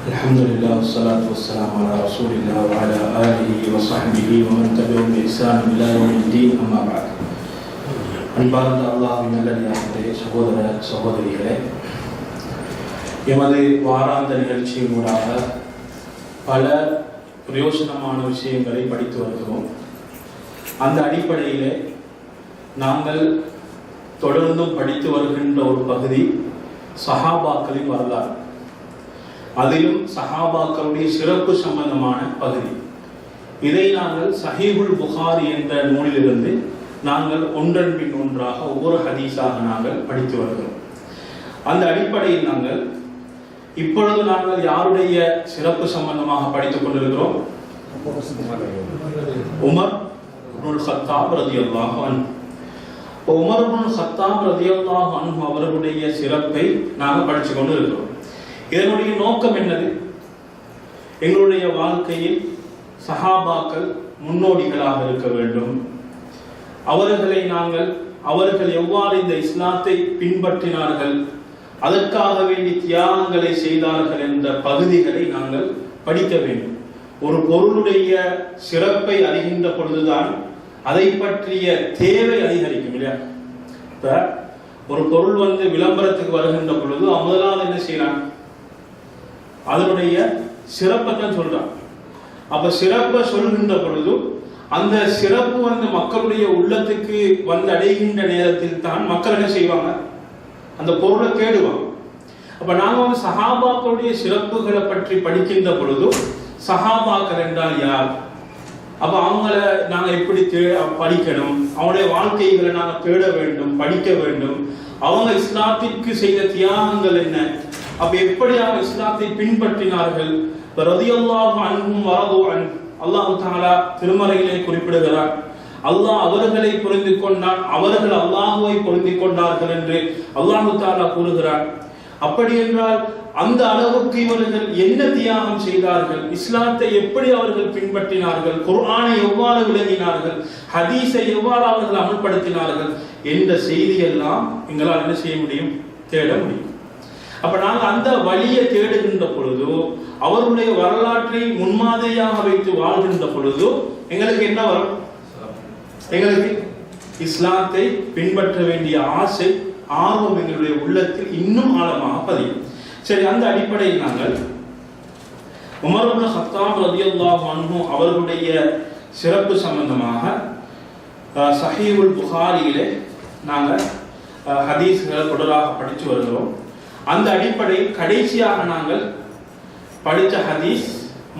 الحمد لله والصلاة والسلام على رسول الله وعلى آله وصحبه ومن تبعهم بإحسان إلى يوم الدين أما بعد அன்பார்ந்த அல்லாஹின் நல்லடியார்களே சகோதர சகோதரிகளே எமது வாராந்த நிகழ்ச்சியின் மூலமாக பல பிரயோஜனமான விஷயங்களை படித்து வருகிறோம் அந்த அடிப்படையிலே நாங்கள் தொடர்ந்தும் படித்து வருகின்ற ஒரு பகுதி சஹாபாக்களின் வரலாறு அதிலும் சஹாபாக்களுடைய சிறப்பு சம்பந்தமான பகுதி. இதை நாங்கள் சஹீபுல் புகார் என்ற நூலிலிருந்து நாங்கள் ஒன்றன் பின் ஒன்றாக ஒவ்வொரு ஹதீஸாக நாங்கள் படித்து வருகிறோம். அந்த அடிப்படையில் நாங்கள் இப்பொழுது நாங்கள் யாருடைய சிறப்பு சம்பந்தமாக படித்துக் கொண்டிருக்கிறோம்? உமர் சத்தாப் கத்தாப் ரதியல்லாஹு உமர் சத்தாப் கத்தாப் அவர்களுடைய சிறப்பை நாங்கள் படித்து கொண்டு இருக்கிறோம் இதனுடைய நோக்கம் என்னது? எங்களுடைய வாழ்க்கையில் சஹாபாக்கள் முன்னோடிகளாக இருக்க வேண்டும். அவர்களை நாங்கள் அவர்கள் எவ்வாறு இந்த இஸ்லாத்தை பின்பற்றினார்கள் அதற்காக வேண்டி தியாகங்களை செய்தார்கள் என்ற பகுதிகளை நாங்கள் படிக்க வேண்டும். ஒரு பொருளுடைய சிறப்பை அறிகின்ற பொழுதுதான் அதை பற்றிய தேவை அதிகரிக்கும் இல்லையா? இப்ப ஒரு பொருள் வந்து விளம்பரத்துக்கு வருகின்ற பொழுது முதலாவது என்ன செய்யறான்? அதனுடைய சிறப்பை தான் சொல்றான். அப்ப சிறப்பை சொல்கின்ற பொழுது அந்த சிறப்பு வந்து மக்களுடைய உள்ளத்துக்கு வந்து அடைகின்ற நேரத்தில் தான் மக்கள் என்ன செய்வாங்க? அந்த பொருளை தேடுவாங்க. அப்ப நாம வந்து சஹாபாக்களுடைய சிறப்புகளை பற்றி படிக்கின்ற பொழுது சஹாபாக்கள் என்றால் யார்? அப்ப அவங்கள நாங்க எப்படி தே படிக்கணும்? அவங்களுடைய வாழ்க்கைகளை நாங்க தேட வேண்டும் படிக்க வேண்டும். அவங்க இஸ்லாத்திற்கு செய்த தியாகங்கள் என்ன? அப்ப எப்படி அவங்க இஸ்லாத்தை பின்பற்றினார்கள்? ரதியல்லாஹு அன்பும் வரதோ அன் அல்லாஹ் தாலா திருமறையிலே குறிப்பிடுகிறார். அல்லாஹ் அவர்களை புரிந்து கொண்டான் அவர்கள் அல்லாஹுவை புரிந்து கொண்டார்கள் என்று அல்லாஹு தாலா கூறுகிறார். அப்படி என்றால் அந்த அளவுக்கு இவர்கள் என்ன தியாகம் செய்தார்கள்? இஸ்லாத்தை எப்படி அவர்கள் பின்பற்றினார்கள்? குர்ஆனை எவ்வாறு விளங்கினார்கள்? ஹதீஸை எவ்வாறு அவர்கள் அமல்படுத்தினார்கள்? என்ற செய்தியெல்லாம் எங்களால் என்ன செய்ய முடியும்? தேட முடியும். அப்ப நாங்கள் அந்த வழியை தேடுகின்ற பொழுது அவருடைய வரலாற்றை முன்மாதிரியாக வைத்து வாழ்கின்ற பொழுது எங்களுக்கு என்ன வரும்? எங்களுக்கு இஸ்லாத்தை பின்பற்ற வேண்டிய ஆசை ஆர்வம் எங்களுடைய உள்ளத்தில் இன்னும் ஆழமாக பதியும். சரி அந்த அடிப்படையில் நாங்கள் உமர்புல் ஹத்தாப் ரதியல்லாஹு அன்ஹு அவர்களுடைய சிறப்பு சம்பந்தமாக சஹீவுல் புகாரியிலே நாங்கள் ஹதீஸ்களை தொடராக படித்து வருகிறோம். அந்த அடிப்படையில் கடைசியாக நாங்கள் படித்த ஹதீஸ்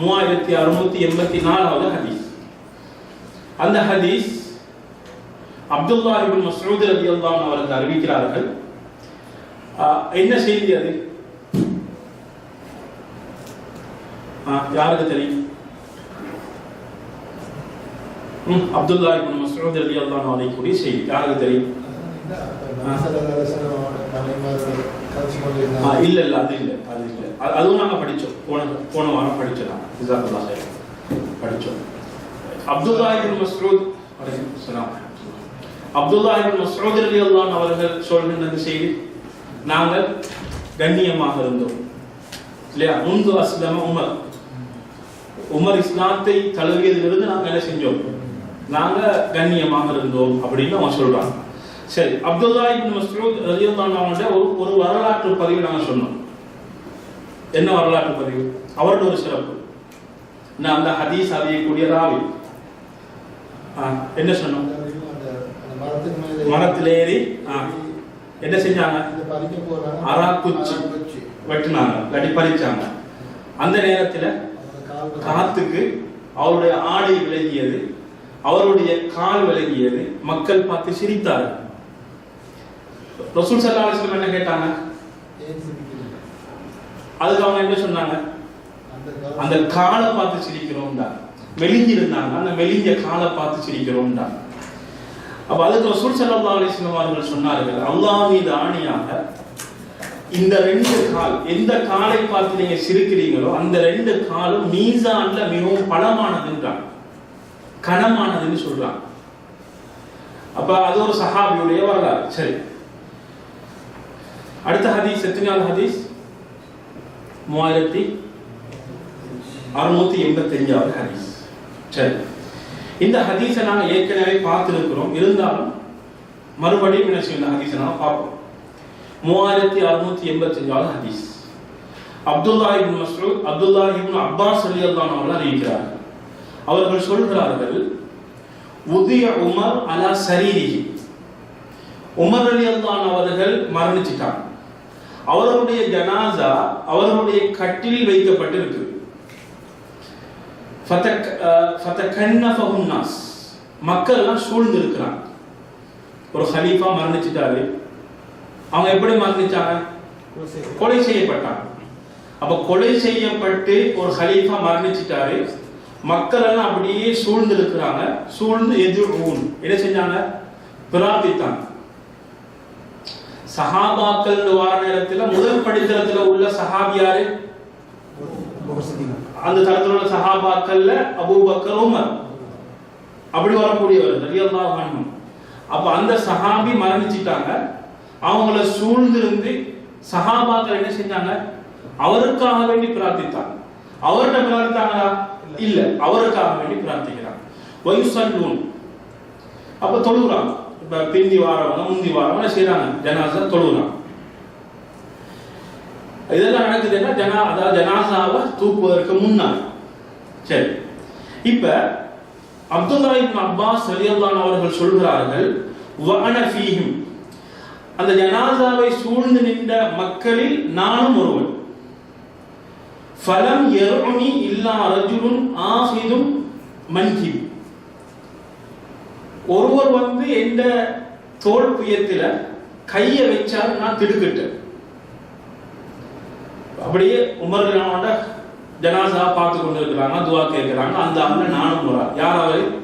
மூவாயிரத்தி அறுநூத்தி எண்பத்தி நாலாவது ஹதீஸ். அந்த ஹதீஸ் அப்துல்லா இபின் மசூத் ரதி அல்லாம் அவர்கள் அறிவிக்கிறார்கள். என்ன செய்தி அது? யாருக்கு தெரியும்? அப்துல்லா இபின் மசூத் ரதி அல்லாம் அழைக்கூடிய செய்தி. யாருக்கு தெரியும்? இல்ல இல்ல அது இல்ல அது இல்ல. அதுவும் நாங்க படிச்சோம். போன போன வாரம் படிச்சோம் நாங்க. படிச்சோம். அப்துல்லா இபின் மஸ்ரூத் அலைஹிஸ்ஸலாம் அப்துல்லா இபின் மஸ்ரூத் ரலியல்லாஹு அவர்கள் சொல்கின்ற செய்தி நாங்கள் கண்ணியமாக இருந்தோம். இல்லையா? முன்பு அஸ்லம உமர். உமர் இஸ்லாத்தை தழுவியதிலிருந்து நாங்கள் என்ன செஞ்சோம்? நாங்க கண்ணியமாக இருந்தோம் அப்படின்னு அவன் சொல்றாங்க. சரி அப்துல்லா இபின் மஸ்ரூத் ரலியல்லாஹு ஒரு ஒரு வரலாற்று பதிவு நாங்கள் சொன்னோம். என்ன வரலாற்று பதிவு? அவரோட ஒரு சிறப்பு. நான் அந்த ஹதீஸ் அறியக்கூடிய ராவி? என்ன சொன்னோம்? மரத்தில் ஏறி என்ன செஞ்சாங்க? அராக்குச்சி குச்சி வெட்டினாங்க கட்டி பறிச்சாங்க. அந்த நேரத்தில் காத்துக்கு அவருடைய ஆடை விலகியது அவருடைய கால் விலகியது மக்கள் பார்த்து சிரித்தார்கள். ரசூல் சல்லா அலிஸ்லம் என்ன கேட்டாங்க? அதுக்கு அவங்க என்ன சொன்னாங்க? அந்த காலை பார்த்து சிரிக்கிறோம்டா. மெலிஞ்சி இருந்தாங்க அந்த மெலிஞ்ச காலை பார்த்து சிரிக்கிறோம்டா. அப்ப அதுக்கு ரசூல் சல்லா அலிஸ்லம் அவர்கள் சொன்னார்கள் அல்லாஹ் மீது ஆணியாக இந்த ரெண்டு கால் எந்த காலை பார்த்து நீங்க சிரிக்கிறீங்களோ அந்த ரெண்டு காலும் மீசான்ல மிகவும் பலமானதுன்றான் கனமானதுன்னு சொல்றான். அப்ப அது ஒரு சஹாபியுடைய வரலாறு. சரி. அடுத்த ஹதீஸ் எத்தனையாவது ஹதீஸ்? மூவாயிரத்தி அறுநூத்தி எண்பத்தஞ்சாவது ஹதீஸ். சரி. இந்த ஹதீஸை நாங்கள் ஏற்கனவே பார்த்துருக்கிறோம். இருந்தாலும் மறுபடியும் என்ன செய்யும் இந்த ஹதீஸை நாங்கள் பார்ப்போம். மூவாயிரத்தி அறுநூத்தி எண்பத்தஞ்சாவது ஹதீஸ். Abdullah ibn Masood Abdullah ibn Abbas Ali அல்லான் அவர்கள் அறிவிக்கிறார் அவர்கள் சொல்கிறார்கள் உதிய உமர் அலா சரீரி உமர் அலி அல்லான் அவர்கள் மரணிச்சிட்டாங்க. அவர்களுடைய ஜனாசா அவர்களுடைய கட்டில் வைக்கப்பட்டிருக்கு ஃபதக் நாஸ் மக்கள் எல்லாம் சூழ்ந்து இருக்கிறாங்க ஒரு ஹலீஃபா மரணிச்சிட்டாரு. அவங்க எப்படி மரணிச்சாங்க? கொலை செய்யப்பட்டாங்க. அப்ப கொலை செய்யப்பட்டு ஒரு ஹலீஃபா மரணிச்சிட்டாரு. மக்கள் எல்லாம் அப்படியே சூழ்ந்து இருக்கிறாங்க சூழ்ந்து எதிர் என்ன செஞ்சாங்க? பிரார்த்தித்தாங்க. சஹாபாக்கள் வார நேரத்துல முதல் படித்தரத்துல உள்ள சஹாபி யாரு? அந்த தரத்துல உள்ள சஹாபாக்கள்ல அபூபக்கர் உமர். அப்படி வரக்கூடியவர் ரலியல்லாஹு அன்ஹு. அப்ப அந்த சஹாபி மரணிச்சிட்டாங்க. அவங்கள சூழ்ந்திருந்து சஹாபாக்கள் என்ன செஞ்சாங்க? அவருக்காக வேண்டி பிரார்த்தித்தாங்க. அவர்கிட்ட பிரார்த்தித்தாங்களா? இல்ல அவருக்காக வேண்டி பிரார்த்திக்கிறாங்க. வயுசல்லூன். அப்ப தொழுகிறாங்க. பிந்தி வாரவங்க முந்தி வாரவங்க என்ன செய்யறாங்க ஜனாசா தொழுகிறான் இதெல்லாம் நடக்குதுன்னா ஜனா அதாவது ஜனாசாவை தூக்குவதற்கு முன்னால். சரி. இப்ப அப்துல்லா இப்னு அப்பாஸ் ரலியல்லாஹு அவர்கள் சொல்கிறார்கள் வஅன ஃபீஹிம். அந்த ஜனாசாவை சூழ்ந்து நின்ற மக்களில் நானும் ஒருவன். ஃபலம் யர்உனி இல்லா ரஜுலுன் ஆஹிதும் மன்கிப் ஒருவர் வந்து எந்த தோல் புயத்துல கையை வச்சால் நான் திடுக்கிட்டேன். அப்படியே உமர் ரஹ்மான்ட ஜனாசா பார்த்து கொண்டு இருக்கிறாங்க துவா கேட்கிறாங்க. அந்த அண்ணன் நானும் போறா. யார் அவரு?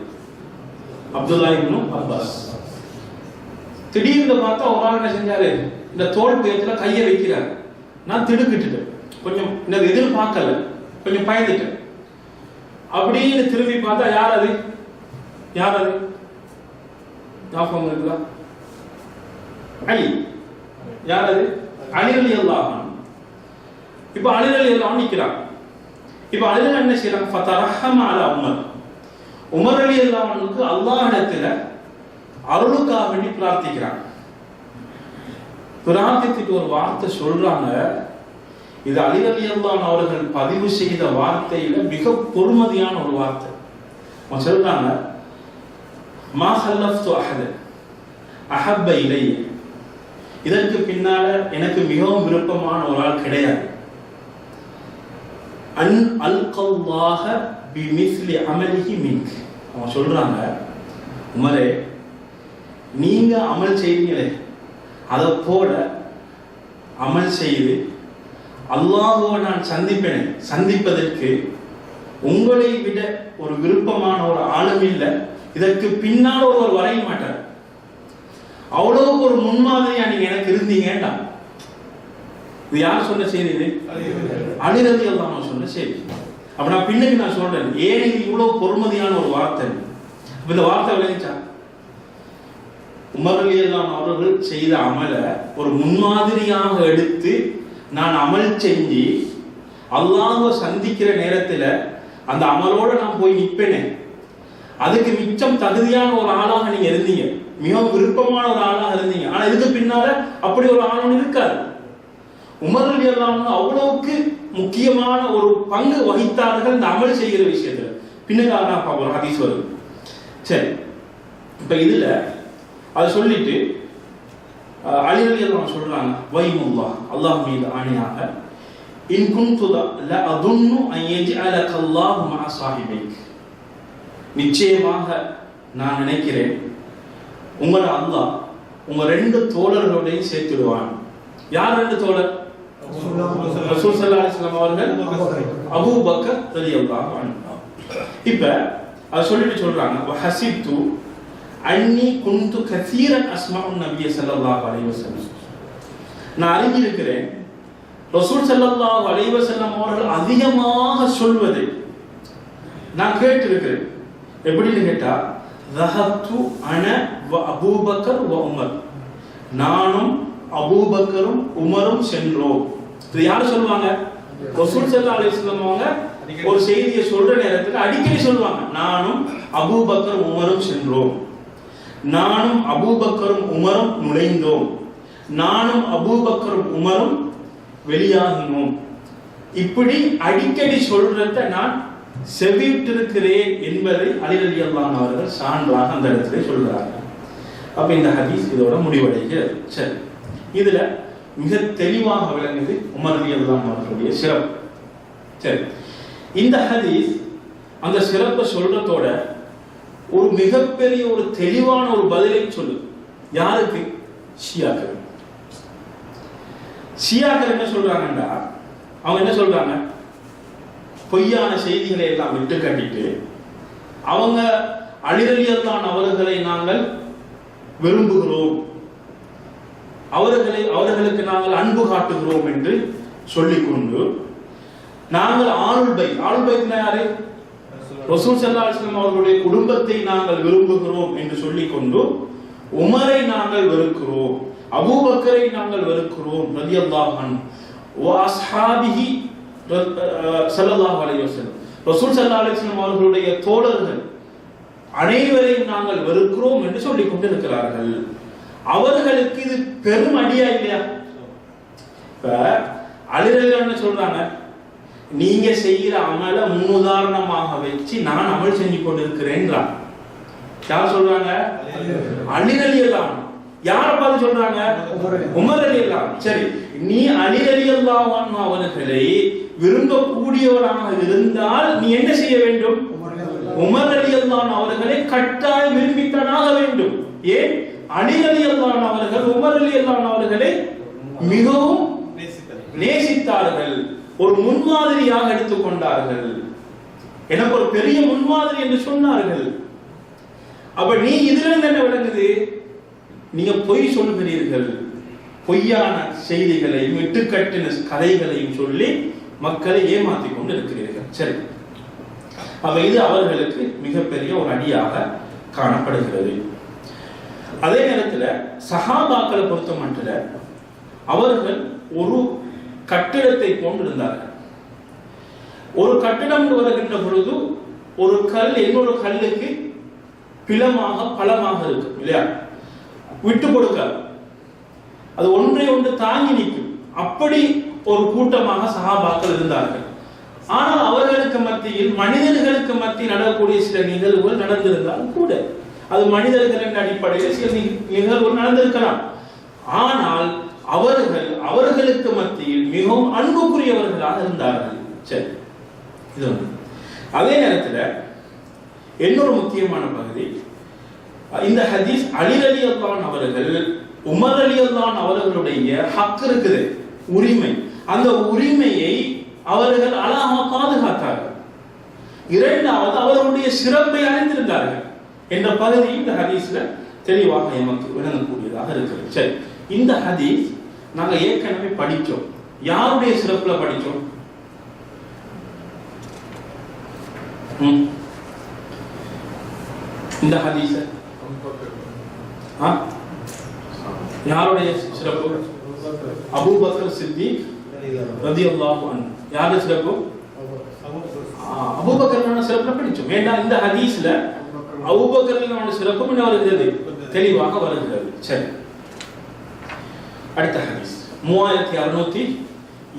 Abdullah ibn Abbas. திடீர்னு பார்த்தா ஒரு ஆள் என்ன செஞ்சாரு? இந்த தோல் புயத்துல கையை வைக்கிறார். நான் திடுக்கிட்டுட்டேன். கொஞ்சம் இந்த எதிர்பார்க்கல. கொஞ்சம் பயந்துட்டேன். அப்படின்னு திரும்பி பார்த்தா யார் அது? யார் அது? ஞாபகம் இருக்குதா அலி. யார் அது அலி அல்லாஹான் இப்ப அலிரலி அல்லாஹ் நிக்கிறாங்க இப்ப அலிரல் என்ன செய்யறாங்க ஃபதரஹம அலா உமர். உமர் அலி அல்லாஹனுக்கு அல்லாஹ் இடத்துல அருளுக்காக வேண்டி பிரார்த்திக்கிறாங்க. பிரார்த்தித்துட்டு ஒரு வார்த்தை சொல்றாங்க. இது அலி அலி அல்லான் அவர்கள் பதிவு செய்த வார்த்தையில மிக பொறுமதியான ஒரு வார்த்தை. அவன் சொல்றாங்க மா ஹல்லஃப்து அஹத அஹப்ப இலைய. இதற்கு பின்னால எனக்கு மிகவும் விருப்பமான ஒரு ஆள் கிடையாது. அன் அல்கல்லாஹ பிமிஸ்லி அமலிஹி மின்க். அவங்க சொல்றாங்க உமரே நீங்க அமல் செய்வீங்களே அதை போல அமல் செய்து அல்லாஹுவை நான் சந்திப்பேன் சந்திப்பதற்கு உங்களை விட ஒரு விருப்பமான ஒரு ஆளும் இல்லை இதற்கு பின்னால் ஒருவர் வரைய மாட்டார். அவ்வளவுக்கு ஒரு முன்மாதிரியா நீங்க எனக்கு இருந்தீங்கடா இது யார் சொன்ன செய்தி இது? அலிரதி அல்லாம சொன்ன செய்தி. அப்ப நான் பின்னுக்கு நான் சொல்றேன். ஏன் இது இவ்வளவு பொறுமதியான ஒரு வார்த்தை? இந்த வார்த்தை விளைஞ்சா உமர் அலி அல்லாம் அவர்கள் செய்த அமலை ஒரு முன்மாதிரியாக எடுத்து நான் அமல் செஞ்சு அல்லாஹ சந்திக்கிற நேரத்துல அந்த அமலோட நான் போய் நிற்பேனே அதுக்கு மிச்சம் தகுதியான ஒரு ஆளாக நீங்க இருந்தீங்க. மிகவும் விருப்பமான ஒரு ஆளாக இருந்தீங்க. ஆனா இதுக்கு பின்னால அப்படி ஒரு ஆளும் இருக்காது. உமரல் எல்லாம் அவ்வளவுக்கு முக்கியமான ஒரு பங்கு வகித்தார்கள் இந்த அமல் செய்கிற விஷயத்துல. பின்னுக்காக பார்ப்போம் ஹதீஸ் வருது. சரி. இப்ப இதுல அதை சொல்லிட்டு அஹ், அலி சொல்றாங்க வைமுல்லா அல்லாஹ் மீது ஆணையாக இன் குன்து ல அதுன்னு அன் யஜ்அலக அல்லாஹு மஅ நிச்சயமாக நான் நினைக்கிறேன் உங்களை அல்லாஹ் உங்க ரெண்டு தோழர்களோடையும் சேர்த்துடுவான். யார் ரெண்டு தோழர்? ரசூல் ஸல்லல்லாஹு அலைஹி வஸல்லம் அவர்கள் அபூ பக்கர் ரலியல்லாஹு அன்ஹு. இப்ப அத சொல்லிட்டு சொல்றாங்க வஹசித்து அன்னி குந்து கசீரன் அஸ்மாஉ நபிய ஸல்லல்லாஹு அலைஹி வஸல்லம். நான் அறிஞ்சிருக்கிறேன் ரசூல் ஸல்லல்லாஹு அலைஹி வஸல்லம் அவர்கள் அதிகமாக சொல்வதை நான் கேட்டிருக்கிறேன். எப்படின்னு கேட்டா ரஹத்து அன வ அபூபக்கர் வ உமர். நானும் அபூபக்கரும் உமரும் சென்றோம். இது யார் சொல்லுவாங்க? ரசூல் ஸல்லல்லாஹு அலைஹி ஒரு செய்தியை சொல்ற நேரத்தில் அடிக்கடி சொல்லுவாங்க நானும் அபூபக்கர் உமரும் சென்றோம். நானும் அபூபக்கரும் உமரும் நுழைந்தோம். நானும் அபூபக்கரும் உமரும் வெளியாகினோம். இப்படி அடிக்கடி சொல்றத நான் செவிட்டிருக்கிறேன் என்பதை அலிரலியல்லான் அவர்கள் சான்றாக அந்த இடத்துல சொல்றாங்க அப்ப இந்த ஹதீஸ் இதோட முடிவடைகிறது. சரி. இதுல மிக தெளிவாக விளங்குது உமர் அலி அவர்களுடைய சிறப்பு. சரி. இந்த ஹதீஸ் அந்த சிறப்பை சொல்றதோட ஒரு மிகப்பெரிய ஒரு தெளிவான ஒரு பதிலை சொல்லு. யாருக்கு? ஷியாக்கள் ஷியாக்கள் என்ன சொல்றாங்கன்னா அவங்க என்ன சொல்றாங்க? பொய்யான செய்திகளை எல்லாம் விட்டு கட்டிட்டு அவங்க அழிரலியத்தான் அவர்களை நாங்கள் விரும்புகிறோம். அவர்களை அவர்களுக்கு நாங்கள் அன்பு காட்டுகிறோம் என்று சொல்லிக்கொண்டு நாங்கள் ஆளுபை ஆளுபைனா யாரு? ரசூல் ஸல்லல்லாஹு அவர்களுடைய குடும்பத்தை நாங்கள் விரும்புகிறோம் என்று சொல்லிக்கொண்டு உமரை நாங்கள் வெறுக்கிறோம் அபூபக்கரை நாங்கள் வெறுக்கிறோம் ரதியல்லாஹன் அன்ஹு வ ரசூல் சல்லா அலிஸ்லாம் அவர்களுடைய தோழர்கள் அனைவரையும் நாங்கள் வெறுக்கிறோம் என்று சொல்லிக் கொண்டிருக்கிறார்கள். அவர்களுக்கு இது பெரும் அடியா இல்லையா? இப்ப அலிரல் சொல்றாங்க நீங்க செய்கிற அமல முன்னுதாரணமாக வச்சு நான் அமல் செஞ்சு கொண்டிருக்கிறேன்றான். யார் சொல்றாங்க? அலிரலி யார பார்த்து சொல்றாங்க? உமர் எல்லாம் சரி நீ அலிரலி அவர்களை விரும்பக்கூடியவராக இருந்தால் நீ என்ன செய்ய வேண்டும்? உமர் அலி அல்லான் அவர்களை கட்டாயம் விரும்பித்தனாக வேண்டும். ஏன்? அலி அலி அல்லான் அவர்கள் உமர் அலி அல்லான் அவர்களை மிகவும் நேசித்தார்கள். ஒரு முன்மாதிரியாக எடுத்துக்கொண்டார்கள் எனக்கு ஒரு பெரிய முன்மாதிரி என்று சொன்னார்கள். அப்ப நீ இதுல இருந்து என்ன விளங்குது? நீங்க பொய் சொல்கிறீர்கள் பொய்யான செய்திகளையும் இட்டுக்கட்டின கதைகளையும் சொல்லி மக்களை ஏமாற்றி கொண்டு இருக்கிறீர்கள். சரி. அப்ப இது அவர்களுக்கு மிகப்பெரிய ஒரு அடியாக காணப்படுகிறது. அதே நேரத்துல சஹாபாக்களை பொறுத்த மட்டும் அவர்கள் ஒரு கட்டிடத்தை கொண்டிருந்தார்கள் ஒரு கட்டிடம் வருகின்ற பொழுது ஒரு கல் இன்னொரு கல்லுக்கு பிளமாக பலமாக இருக்கும் இல்லையா? விட்டு கொடுக்காது. அது ஒன்றை ஒன்று தாங்கி நிற்கும். அப்படி ஒரு கூட்டமாக சகாபாக்கள் இருந்தார்கள். ஆனால் அவர்களுக்கு மத்தியில் மனிதர்களுக்கு மத்தியில் நடக்கக்கூடிய சில நிகழ்வுகள் நடந்திருந்தாலும் கூட அது மனிதர்களின் அடிப்படையில் சில நி- நிகழ்வுகள் நடந்திருக்கலாம். ஆனால் அவர்கள் அவர்களுக்கு மத்தியில் மிகவும் அன்புக்குரியவர்களாக இருந்தார்கள். சரி இது ஒன்று அதே நேரத்தில் இன்னொரு முக்கியமான பகுதி இந்த ஹதீஸ் அலி அலி அவர்கள் உமர் அலி அவர்களுடைய ஹக் இருக்குது உரிமை. அந்த உரிமையை அவர்கள் அழகாக பாதுகாத்தார்கள். இரண்டாவது அவர்களுடைய சிறப்பை அறிந்திருந்தார்கள் என்ற பகுதி இந்த ஹதீஸ்ல தெளிவாக எமக்கு விளங்கக்கூடியதாக இருக்கிறது. சரி இந்த ஹதீஸ் நாங்க ஏற்கனவே படிச்சோம் யாருடைய சிறப்புல படிச்சோம் ம். இந்த ஹதீஸ? யாருடைய சிறப்பு? Abu Bakr Siddiq. ரதியல்லாஹு அன்ஹு. யாருடைய சிறப்பு? ஆ, அபூபக்கரான சிறப்புல படிச்சோம். ஏன்னா இந்த ஹதீஸ்ல அபூபக்கரான சிறப்பு என்ன வருகிறது தெளிவாக வருகிறது. சரி. அடுத்த ஹதீஸ். மூவாயிரத்தி அறுநூத்தி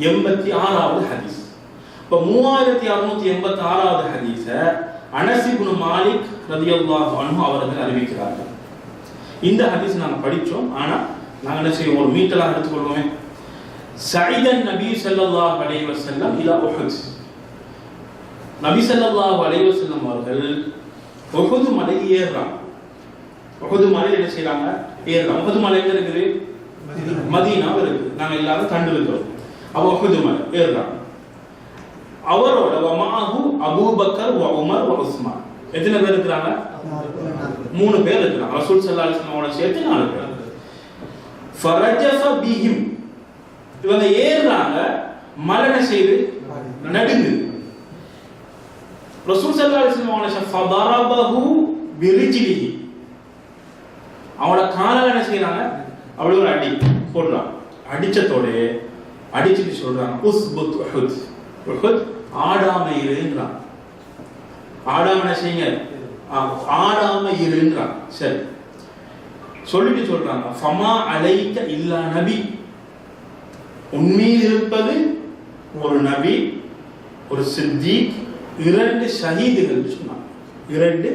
எண்பத்தி ஆறாவது ஹதீஸ். இப்ப மூவாயிரத்தி அறுநூத்தி எண்பத்தி ஆறாவது ஹதீஸ அனசிபுன் மாலிக் ரதியல்லாஹு அன்ஹு அவர்கள் அறிவிக்கிறார்கள். இந்த ஹதீஸ் நாங்க படிச்சோம். ஆனா நாங்க என்ன செய்வோம்? ஒரு மீட்டலாக எடுத்துக்கொள்வோமே. சைதன் நபி ஸல்லல்லாஹு அலைஹி வஸல்லம் இலா உஹுத். நபி ஸல்லல்லாஹு அலைஹி வஸல்லம் அவர்கள் உஹுத் மலை ஏறுறாங்க. உஹுத் மலையில என்ன செய்றாங்க? ஏறுறாங்க. உஹுத் மலை எங்க இருக்குது? மதீனாவில். இருக்கு நாங்க எல்லாரும் கண்டு இருக்கிறோம் அவ உஹுத் மலை ஏறுறாங்க. அவரோட வமாஹு அபூபக்கர் வ உமர் வ உஸ்மான். எத்தனை பேர் இருக்கிறாங்க? மூணு பேர் இருக்கிறாங்க. ரசூல் ஸல்லல்லாஹு அலைஹி வஸல்லமோட சேர்த்து நாலு பேர். ஃபரஜஃப பிஹிம். இவங்க ஏறுறாங்க மரண செய்து நடுங்குது. ரசூல் ஸல்லல்லாஹு அலைஹி வஸல்லம் அவன ஃபதரபஹு என்ன செய்யறாங்க அவளுக்கு ஒரு அடி போடுறான். அடிச்சதோட அடிச்சுட்டு சொல்றாங்க உஸ்புத் உஹுத். உஹுத் ஆடாம இருன்றான். ஆடாம என்ன செய்யுங்க? ஆடாம இருன்றான். சரி. சொல்லிட்டு சொல்றாங்க ஃபமா அலைக்க இல்லா நபி. உண்மையில் இருப்பது ஒரு நபி ஒரு சித்தி இரண்டு ஷஹீதுகள் சொன்னாங்க இரண்டு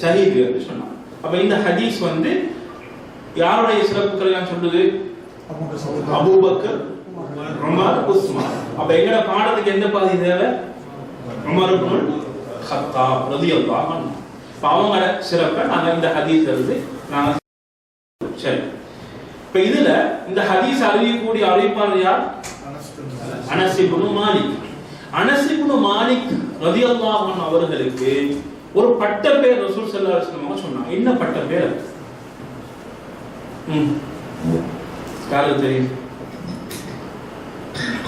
ஷஹீதுகள் சொன்னாங்க அப்ப இந்த ஹதீஸ் வந்து யாருடைய சிறப்புகள் எல்லாம் சொல்றது அபூபக்கர் உமர் உஸ்மான். அப்ப எங்கட பாடத்துக்கு எந்த பாதி தேவை? உமர் இப்னுல் ஹத்தா ரலியல்லாஹு அன்ஹு. அப்ப சிறப்பை நாங்க இந்த ஹதீஸ் இருந்து நாங்க சரி. இப்ப இதுல இந்த ஹதீஸ் அறிவிக்கக்கூடிய அறிவிப்பாளர் யார்? அனசிபுனு மாலிக். அனசிபுனு மாலிக் ரதி அல்லாஹன் அவர்களுக்கு ஒரு பட்ட பேர் ரசூல் ஸல்லல்லாஹு அலைஹி சொன்னாங்க. என்ன பட்ட பேர் ம். யாருக்கு தெரியும்?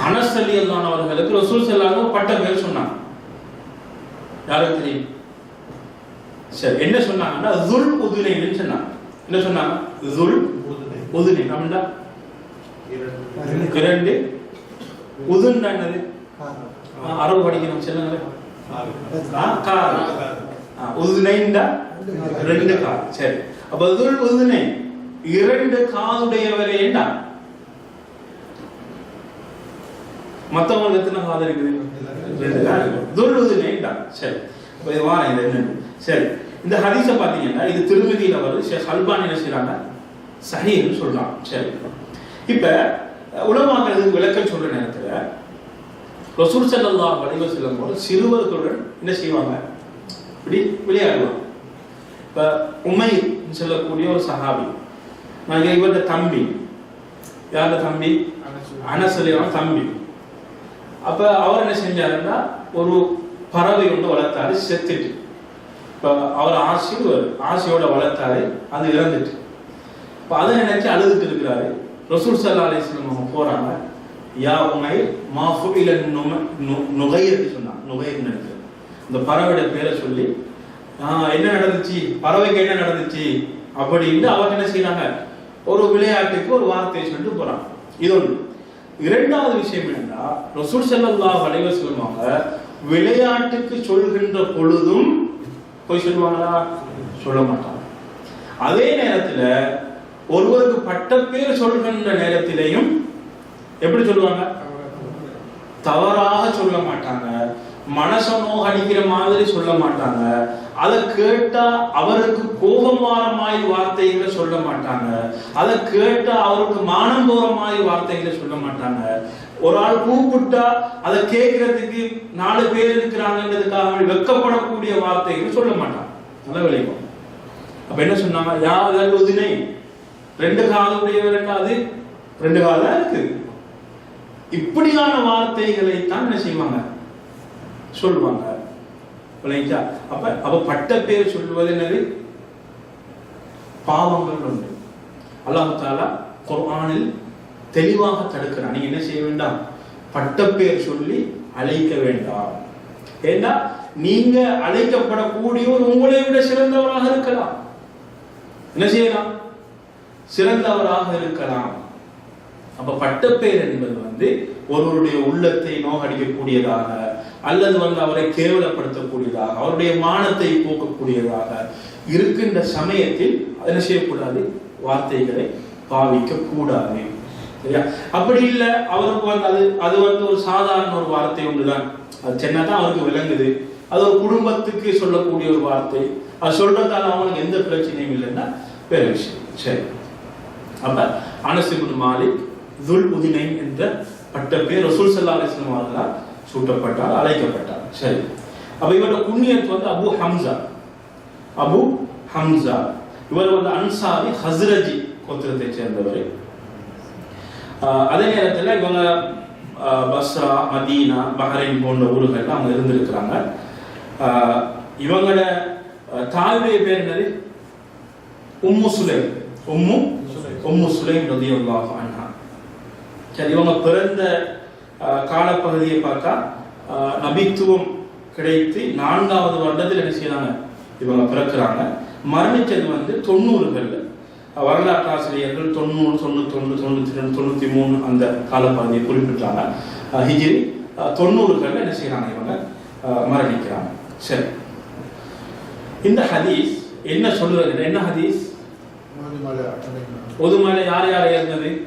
அனஸ் அலி அல்லான் அவர்களுக்கு ரசூல் ஸல்லல்லாஹு பட்ட பேர் சொன்னாங்க. யாருக்கு தெரியும்? சரி என்ன சொன்னாங்கன்னா துல் உதுனைன்னு சொன்னாங்க. என்ன சொன்னாங்க? துல் உதுனை அப்படின்னா இரண்டு. உதுன்னா என்னது? அரபு படிக்கணும் சொல்லுங்களேன் ஆ, கார் உதுனைண்டா ரெண்டு கால் சரி. அப்ப துல் உதுனை. இரண்டு காதுடையவரே ஏண்டா மத்தவங்களுக்கு எத்தனை காது இருக்குது? ரெண்டு காது உதுனைண்டா சரி. அப்ப இது வாரம் இது என்னன்னு சரி. இந்த ஹதீஸை பாத்தீங்கன்னா இது திருமதியில வருது. ஷேக் அல்பானி என்ன செய்றாங்க? சஹீன்னு சொல்லலாம் சரி. இப்ப உலமாக்களுக்கு விளக்கம் சொல்ற நேரத்தில் ரசூல் ஸல்லல்லாஹு அலைஹி செல்லும் போது சிறுவர்களுடன் என்ன செய்வாங்க? இப்படி விளையாடுவாங்க. இப்ப உமை சொல்லக்கூடிய ஒரு சஹாபி நான் இவர்த தம்பி. யாரோட தம்பி? அனசலியான தம்பி. அப்ப அவர் என்ன செஞ்சாருன்னா ஒரு பறவை ஒன்று வளர்த்தாரு செத்துட்டு. இப்ப அவர் ஆசி ஆசையோட வளர்த்தாரு அது இறந்துட்டு. இப்ப அதை நினைச்சு அழுதுட்டு இருக்கிறாரு. ரசூல் சல்லா அலிஸ்லம் அவங்க போறாங்க. யா உமை மாஃபுஇல நுகையர் சொன்னாங்க. நுகையர்னு நினைக்கிறது இந்த பறவையோட பேரை சொல்லி என்ன நடந்துச்சு? பறவைக்கு என்ன நடந்துச்சு? அப்படின்னு அவங்க என்ன செய்யறாங்க ஒரு விளையாட்டுக்கு ஒரு வார்த்தையை சொல்லிட்டு போறாங்க. இது ஒன்று இரண்டாவது விஷயம் என்னன்னா ரசூல் செல்லல்லா அலைஹி சொல்லுவாங்க விளையாட்டுக்கு சொல்கின்ற பொழுதும் போய் சொல்லுவாங்களா? சொல்ல மாட்டாங்க. அதே நேரத்துல ஒருவருக்கு பட்ட பேர் சொல்கின்ற நேரத்திலையும் எப்படி சொல்லுவாங்க? தவறாக சொல்ல மாட்டாங்க. மனச நோகடிக்கிற மாதிரி சொல்ல மாட்டாங்க. அதை கேட்டா அவருக்கு கோபம் வர மாதிரி வார்த்தைகளை சொல்ல மாட்டாங்க. அதை கேட்டா அவருக்கு மானம் போற மாதிரி வார்த்தைகளை சொல்ல மாட்டாங்க. ஒரு ஆள் கூப்பிட்டா அதை கேட்கறதுக்கு நாலு பேர் இருக்கிறாங்கன்றதுக்காக வெக்கப்படக்கூடிய வார்த்தைகளை சொல்ல மாட்டாங்க நல்ல விளைவும் அப்ப என்ன சொன்னாங்க? யாவது உதினை ரெண்டு காலுடையவர் ரெண்டாவது ரெண்டு காலம் இருக்கு இப்படியான வார்த்தைகளை தான் என்ன செய்வாங்க? சொல்லுவாங்க விளைஞ்சா அப்ப அப்ப பட்ட பேர் சொல்லுவது என்னது? பாவங்கள் உண்டு. அல்லாஹ் தாலா குர்ஆனில் தெளிவாக தடுக்கிறான். நீங்க என்ன செய்ய வேண்டாம்? பட்ட பேர் சொல்லி அழைக்க வேண்டாம். ஏன்னா நீங்க அழைக்கப்படக்கூடியவர் உங்களை விட சிறந்தவராக இருக்கலாம். என்ன செய்யலாம்? சிறந்தவராக இருக்கலாம். அப்ப பட்டப்பேர் என்பது வந்து ஒருவருடைய உள்ளத்தை நோகடிக்கக்கூடியதாக அல்லது வந்து அவரை கேவலப்படுத்தக்கூடியதாக அவருடைய மானத்தை போக்கக்கூடியதாக இருக்கின்ற சமயத்தில் என்ன செய்யக்கூடாது? வார்த்தைகளை பாவிக்க கூடாது சரியா? அப்படி இல்லை அவருக்கு வந்து அது அது வந்து ஒரு சாதாரண ஒரு வார்த்தை ஒன்றுதான். அது சின்னதான் அவருக்கு விளங்குது. அது ஒரு குடும்பத்துக்கு சொல்லக்கூடிய ஒரு வார்த்தை. அது சொல்றதால அவங்களுக்கு எந்த பிரச்சனையும் இல்லைன்னா வேற விஷயம். சரி. அப்ப அனசிபுன் மாலிக் துல் உதினை என்ற பட்ட பேர் ரசூல் சல்லா அலிஸ்லாம் அவர்களால் சூட்டப்பட்டார் அழைக்கப்பட்டார். சரி. அப்ப இவரோட புண்ணியத்து வந்து அபு ஹம்சா. அபு ஹம்சா. இவர் வந்து அன்சாரி ஹஸ்ரஜி கோத்திரத்தை சேர்ந்தவர். ஆஹ் அதே நேரத்தில் இவங்க பஸ்ரா மதீனா பஹரைன் போன்ற ஊர்கள்ல அவங்க இருந்திருக்கிறாங்க. ஆஹ் இவங்களோட ஆஹ் தாயுடைய பேர் என்னது? உம்மு சுலை உம்மு உம்மு சுலைம் ரலியல்லாஹு அண்ணா சரி இவங்க பிறந்த காலப்பகுதியை பார்த்தா நபித்துவம் கிடைத்து நான்காவது வருடத்தில் என்ன செய்யறாங்க இவங்க பிறக்கிறாங்க. மரணிச்சது வந்து தொண்ணூறுகளில் வரலாற்று ஆசிரியர்கள் தொண்ணூறு தொண்ணூத்தொன்று தொண்ணூற்றி ரெண்டு தொண்ணூற்றி மூணு அந்த காலப்பகுதியை குறிப்பிட்டாங்க. ஹிஜிரி தொண்ணூறுகளில் என்ன செய்கிறாங்க இவங்க மரணிக்கிறாங்க. சரி. இந்த ஹதீஸ் என்ன சொல்லுறது என்ன ஹதீஸ்? பொதுமலை யார் யார் இருந்தது.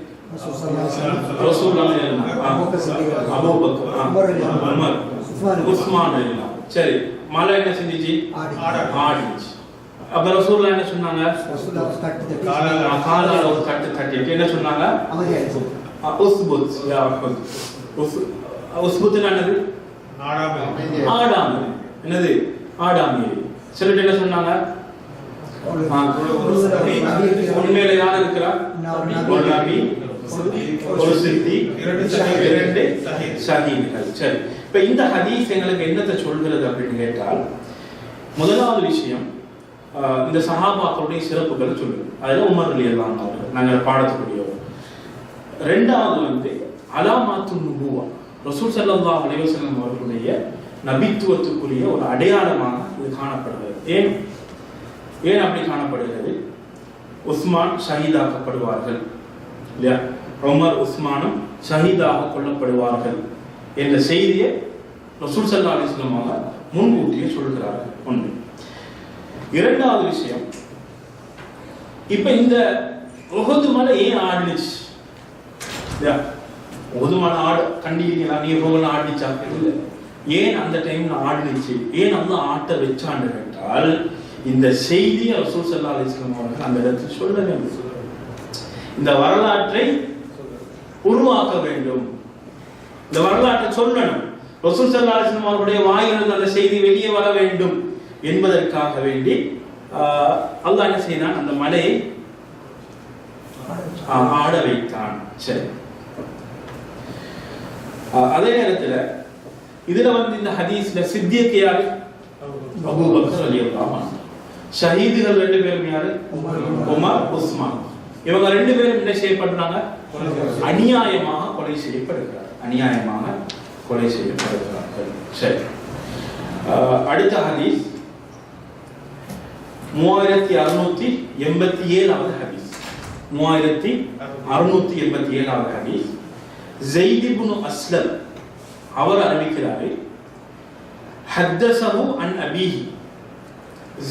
சரி. மலை என்ன செஞ்சுச்சு ஆடிச்சு. அப்ப ரசூல்லா என்ன சொன்னாங்க? காலால ஒரு தட்டு தட்டி. என்ன சொன்னாங்க? உஸ்புத். யா உஸ்புத். என்னது? ஆடாமை. என்னது? ஆடாமை. சொல்லிட்டு என்ன சொன்னாங்க? ஆ, உண்மையில ஒரு சித்தி இரண்டு ஷஹீதுகள் சரி. இப்ப இந்த ஹதீஸ் எங்களுக்கு என்னத்தை சொல்கிறது அப்படின்னு கேட்டால் முதலாவது விஷயம் ஆஹ், இந்த சஹாபாக்களுடைய சிறப்புகளை சொல்லுது அதுல உமர் அலி அல்லாம் அவர்கள் நாங்கள் பாடத்துக்குரியவர். ரெண்டாவது வந்து அலாமாத்து நுபுவா. ரசூல் ஸல்லல்லாஹு அலைஹி அவர்களுடைய நபித்துவத்துக்குரிய ஒரு அடையாளமாக இது காணப்படுகிறது. ஏன்? ஏன் அப்படி காணப்படுகிறது? உஸ்மான் ஷஹீதாக்கப்படுவார்கள். இல்லையா? உமர் உஸ்மானும் ஷஹீதாக கொல்லப்படுவார்கள் என்ற செய்தியை ரசூல் சல்லா அலிஸ்லாம் அவங்க முன்கூட்டியே சொல்கிறார்கள். ஒன்று. இரண்டாவது விஷயம் இப்ப இந்த உகது மலை ஏன் ஆடினுச்சு? இல்லையா? உகது மலை ஆடு கண்டிக்கிறீங்களா நீ ரோகல ஆடிச்சா இல்லை ஏன் அந்த டைம்ல ஆடினுச்சு? ஏன் அந்த ஆட்டை வச்சான்னு கேட்டால் இந்த செய்தியை ரசூல் சல்லா அலிஸ்லாம் அவர்கள் அந்த இடத்தில் சொல்ல வேண்டும். இந்த வரலாற்றை உருவாக்க வேண்டும். இந்த வரலாற்றை சொல்லணும். ரசூல் சல்லா அலிஸ்லாம் அவர்களுடைய வாயிலிருந்து அந்த செய்தி வெளியே வர வேண்டும் என்பதற்காக வேண்டி அல்லாஹ் என்ன செய்தான்? அந்த மலையை ஆட வைத்தான். சரி. அதே நேரத்துல இதுல வந்து இந்த ஹதீஸ்ல சித்தியக்கு யாரு? அபூபக்கர் ரலியல்லாஹு அன்ஹு. ஷஹீதுகள் ரெண்டு பேரும் யாரு? Umar Usman. இவங்க ரெண்டு பேரும் என்ன செய்யப்படுறாங்க அநியாயமாக கொலை செய்யப்படுகிறார் அநியாயமாக கொலை செய்யப்படுகிறார்கள். சரி. அடுத்த ஹதீஸ். மூவாயிரத்தி அறுநூத்தி எண்பத்தி ஏழாவது ஹதீஸ். மூவாயிரத்தி அறுநூத்தி எண்பத்தி ஏழாவது ஹதீஸ். ஜெய்திபுனு அஸ்லம் அவர் அறிவிக்கிறாரு ஹத்தசஹு அன் அபீஹி.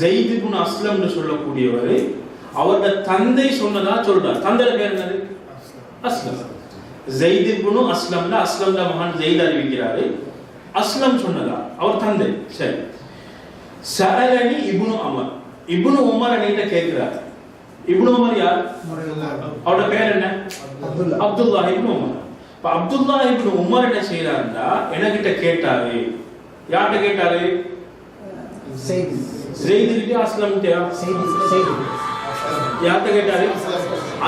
ஜெய்திபுன் அஸ்லம்னு சொல்லக்கூடியவர் அவரோட தந்தை சொன்னதா சொல்றார் தந்தையோட பேர் என்னது? அஸ்லம். ஜெய்திபுனு அஸ்லம்ல அஸ்லம்ல மகான் ஜெயித் அறிவிக்கிறாரு. அஸ்லம் சொன்னதா? அவர் தந்தை. சரி. சஅலனி இப்னு அமர் இப்னு உமர் என்கிட்ட கேட்கிறார். இப்னு உமர் யார்? அவரோட பேர் என்ன? அப்துல்லா. Ibn Umar. இப்ப அப்துல்லா இப்னு உமர் என்ன செய்யறாருன்னா என்கிட்ட கேட்டாரு. யார்கிட்ட கேட்டாரு? ஜெயிதுகிட்டே அஸ்லம்கிட்டயா? யார்கிட்ட கேட்டாரு?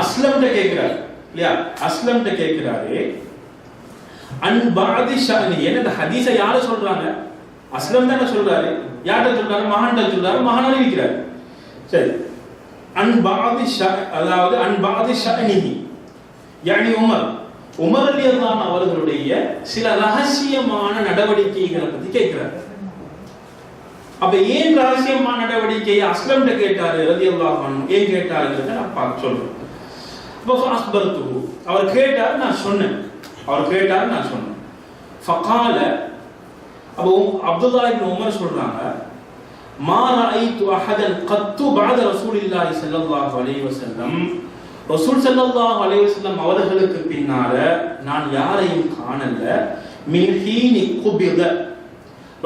அஸ்லம்கிட்ட கேட்கிறாரு. இல்லையா? அஸ்லம்கிட்ட கேட்கிறாரு. அன் பாதி ஷானி என்ன ஹதீஸை யாரு சொல்றாங்க? அஸ்லம் தானே சொல்றாரு. யார்கிட்ட சொல்றாரு? மகான்கிட்ட சொல்றாரு. மகான் அறிவிக்கிறார் சரி. அன் பாதி ஷா அதாவது அன் பாதி ஷானிஹி யானி உமர். உமர் அலி அவர்களுடைய சில ரகசியமான நடவடிக்கைகளை பத்தி கேட்கிறார். அப்ப ஏன் ரகசியமான நடவடிக்கையை அஸ்லம்கிட்ட கேட்டாரு? ரதி அல்லாஹ் ஏன் கேட்டாருங்கிறத நான் பார்க்க சொல்றேன் அப்ப அவர் கேட்டார் நான் சொன்னேன். அவர் கேட்டார் நான் சொன்னேன். ஃபகால அப்போ அப்துல்லா இப்னு உமர் சொல்றாங்க மா ரஐத்து அஹதன் கத்து பஅத ரசூலில்லாஹி ஸல்லல்லாஹு அலைஹி வஸல்லம். ரசூல் ஸல்லல்லாஹு அலைஹி வஸல்லம் அவர்களுக்கு பின்னால நான் யாரையும் காணல. மின் ஹீனி குபித.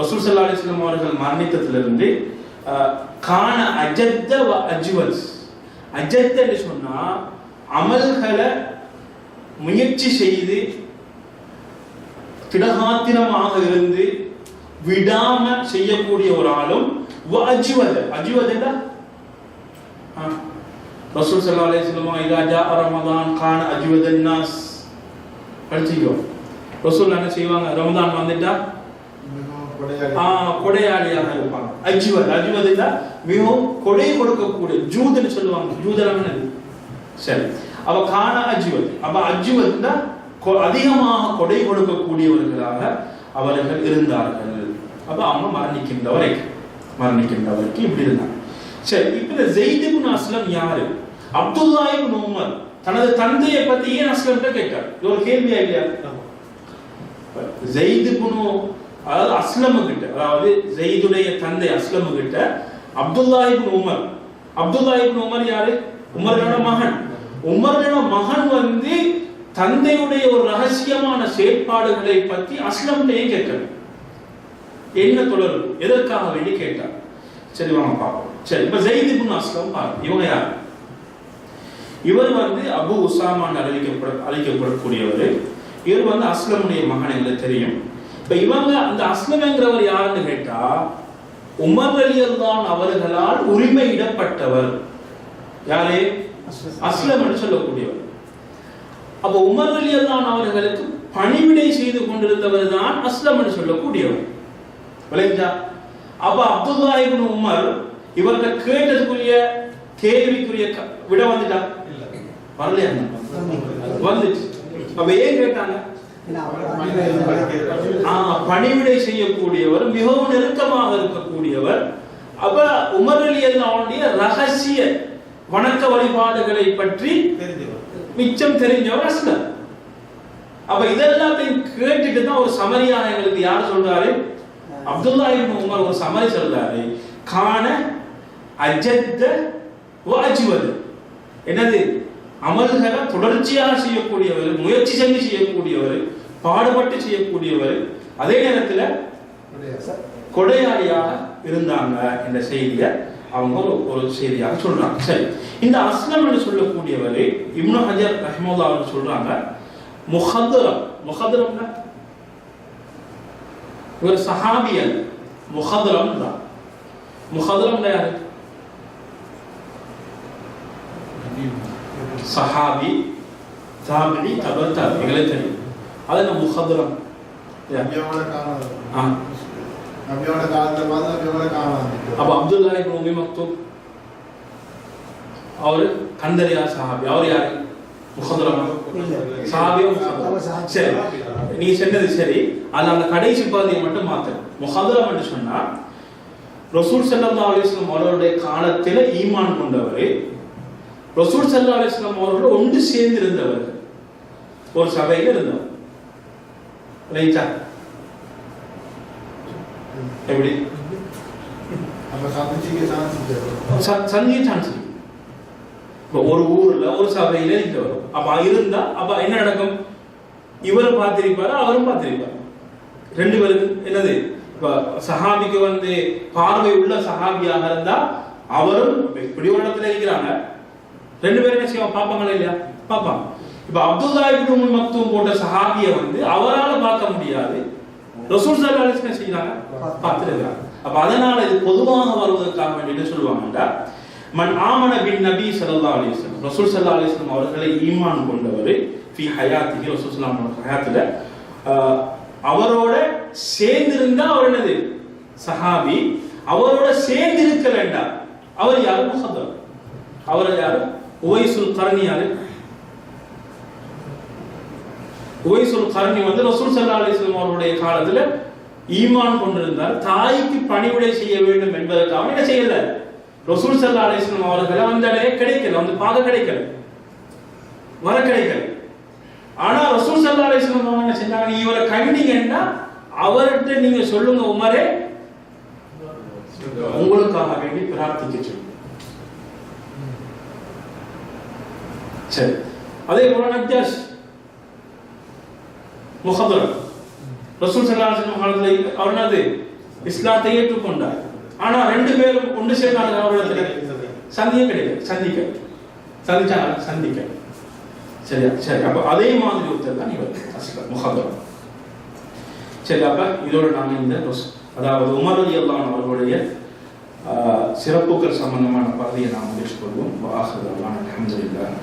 ரசூல் சல்லா அலைஹி வஸல்லம் அவர்கள் மரணித்ததிலிருந்து காண அஜத்த வ அஜத்தன்னு சொன்னா அமல்களை முயற்சி செய்து திடகாத்திரமாக இருந்து விடாம செய்யக்கூடிய ஒரு ஆளும் வ அஜுவல். ரசூல் சல்லா அலி சொல்லுமா இராஜா ரமதான் கான அஜுவதன் நாஸ். படிச்சுக்கோ. ரசூல் என்ன செய்வாங்க? ரமதான் வந்துட்டா கொடையாளியாக இருப்பாங்க. அஜ்வத் அஜ்வத் மிகவும் கொடை கொடுக்கக்கூடிய ஜூதன்னு சொல்லுவாங்க. என்னது சரி. அவ காண அஜ்வத் அப்ப அஜ்வத் அதிகமாக கொடை கொடுக்கக்கூடியவர்களாக அவர்கள் இருந்தார்கள். அப்ப அவங்க மரணிக்கின்ற வரைக்கும் மரணிக்கின்ற வரைக்கும் இப்படி இருந்தாங்க. சரி இப்ப இந்த ஜெயிதுபின் அஸ்லம் யாரு? Abdullah ibn Umar. தனது தந்தையை பத்தி ஏன் அஸ்லம்கிட்ட கேட்டார்? இது ஒரு கேள்வியா இல்லையா ஜெயிது குனு அதாவது அஸ்லமு கிட்ட அதாவது ஜெயிதுடைய தந்தை அஸ்லமு கிட்ட அப்துல்லாஹிபின் உமர். அப்துல்லாஹிபின் உமர் யாரு? உமரோட மகன். உமரோட மகன் வந்து தந்தையுடைய ஒரு ரகசியமான செயற்பாடுகளை பத்தி அஸ்லம்கிட்டயே கேட்கல? என்ன தொடர்பு? எதற்காக வேண்டி கேட்டார்? சரி வாங்க பார்ப்போம். சரி இப்ப ஜெயித் அஸ்லம் பாருங்க. இவங்க யார்? இவர் வந்து அபு உசாமான் அழைக்கப்பட அழைக்கப்படக்கூடியவர். இவர் வந்து அஸ்லமுடைய மகன் எங்களுக்கு தெரியும். இப்ப இவங்க அந்த அஸ்லம்ங்கிறவர் யாருன்னு கேட்டா உமர் அலியல்லான் அவர்களால் உரிமையிடப்பட்டவர். யாரே? அஸ்லம் சொல்லக்கூடியவர். அப்ப உமர் அலியல்லான் அவர்களுக்கு பணிவிடை செய்து கொண்டிருந்தவர் தான் அஸ்லம் சொல்லக்கூடியவர். விளைஞ்சா அப்ப அப்துல்லா இப்னு உமர் இவர்கிட்ட கேட்டதுக்குரிய கேள்விக்குரிய விட வந்துட்டா? வரலையா? வந்துச்சு. அப்ப ஏன் கேட்டாங்க? பணிவிடை செய்யக்கூடியவர் மிகவும் நெருக்கமாக இருக்கக்கூடியவர். அப்ப உமர் அலி அவனுடைய ரகசிய வணக்க வழிபாடுகளை பற்றி மிச்சம் தெரிஞ்சவர் அஸ்லம் அப்ப இதெல்லாத்தையும் கேட்டுட்டு தான் ஒரு சமரியா எங்களுக்கு யார் சொல்றாரு? அப்துல்லா இப்னு உமர் ஒரு சமரி சொல்றாரு. காண அஜத்த வாஜிவது. என்னது? அமல்களை தொடர்ச்சியாக செய்யக்கூடியவர் முயற்சி செஞ்சு செய்யக்கூடியவர். பாடுபட்டு செய்யக்கூடியவர் அதே நேரத்துல கொடையாளியாக இருந்தாங்க என்ற செய்தியை அவங்க ஒரு ஒரு செய்தியாக சொல்றாங்க. சரி. இந்த அஸ்லம் என்று சொல்லக்கூடியவர் இம்னு ஹஜர் ரஹ்மல்லா அவர் சொல்றாங்க முஹதரம். முஹதரம் இவர் சஹாபியல் முஹதரம் தான். முஹதரம் யாரு? சஹாபி தாபி தபர் தாபிகளே தெரியும். நபியோட காலம். அப்ப அப்துல்லா இப்னு உம்மி மக்தூம் அவர் கந்தரியா சஹாபி. அவர் யாரு? முஹதரம் சஹாபியா முஹதரம் சரி. நீ சொன்னது சரி. அது அந்த கடைசி பாதியை மட்டும் மாத்து. முஹதரம் என்று சொன்னா ரசூல் ஸல்லல்லாஹு அலைஹி வஸல்லம் அவர்களுடைய காலத்தில் ஈமான் கொண்டவர் ரசூல் ஸல்லல்லாஹு அலைஹி வஸல்லம் அவர்களோடு ஒன்று சேர்ந்து இருந்தவர் ஒரு சபையில் இருந்தவர். ரைட்டா எப்படி சந்திச்சுக்க சான்ஸ். இப்போ ஒரு ஊர்ல ஒரு சபையில இங்க வரும் அப்ப இருந்தா அப்ப என்ன நடக்கும் இவரும் பார்த்திருப்பாரு அவரும் பார்த்திருப்பாரு ரெண்டு பேருக்கு என்னது இப்ப சஹாபிக்கு வந்து பார்வை உள்ள சஹாபியாக இருந்தா அவரும் இப்படி ஒரு இடத்துல இருக்கிறாங்க ரெண்டு பேரும் என்ன செய்வாங்க பார்ப்பாங்களா இல்லையா பார்ப்பாங்க இப்ப அப்துல்லா இப்னு உம் மக்தூம் போட்ட சஹாபிய வந்து அவரால பார்க்க முடியாது. ரசூல் ஸல்லல்லாஹு அலைஹி வஸல்லம் என்ன செய்றாங்க பார்த்துருக்காங்க அப்ப அதனால இது பொதுவாக வருவதற்காக வேண்டி என்ன சொல்லுவாங்கடா மன் ஆமன பின் நபி ஸல்லல்லாஹு அலைஹி வஸல்லம். ரசூல் ஸல்லல்லாஹு அலைஹி வஸல்லம் அவர்களை ஈமான் கொண்டவர் ஃபி ஹயாத்திஹி ரசூல் ஸல்லல்லாஹு அலைஹி வஸல்லம் ஹயாத்துல ஆஹ், அவரோட சேர்ந்து இருந்தா அவர் என்னது? சஹாபி. அவரோட சேர்ந்து இருக்க வேண்டாம் அவர் யாரும் சொந்தம் அவர் யாரும் உவைசுல் கர்ணி யாரு? உவைசுல் கருணி வந்து ரசூல் சல்லா அலைஹி அவருடைய காலத்துல ஈமான் கொண்டிருந்தார். தாய்க்கு பணிவிடை செய்ய வேண்டும் என்பதற்காக என்ன செய்யல. ரசூல் சல்லா அலைஹி அவர்களை அந்த இடையே கிடைக்கல. வந்து பார்க்க கிடைக்கல. வர கிடைக்கல. ஆனா ரசூல் சல்லா அலைஹி அவங்க என்ன செஞ்சாங்க? நீ இவரை கண்டீங்கன்னா அவர்கிட்ட நீங்க சொல்லுங்க உமரே. உங்களுக்காக வேண்டி பிரார்த்திக்க சொல்லுங்க. சரி. அதே போல நஜ்ஜாஷ். முகதுரம் ரசூல் சல்லாசன் காலத்தில் வஸல்லம் அவர் என்னது இஸ்லாத்தை ஏற்றுக்கொண்டார். ஆனா ரெண்டு பேரும் ஒன்று சேர்ந்தாங்க அவரிடத்துல சந்திக்க கிடையாது. சந்திக்க. சந்திச்சாங்க. சந்திக்க. சரியா சரி. அப்ப அதே மாதிரி ஒருத்தர் தான் இவர். அஸ்லம் முஹதரம் சரி அப்ப இதோட நாம இந்த அதாவது உமர் அலி அல்லாஹ் அவர்களுடைய சிறப்புகள் சம்பந்தமான பகுதியை நாம் முடிச்சுக்கொள்வோம் வாஹர் அல்லாஹ் அல்ஹம்துலில்லாஹ்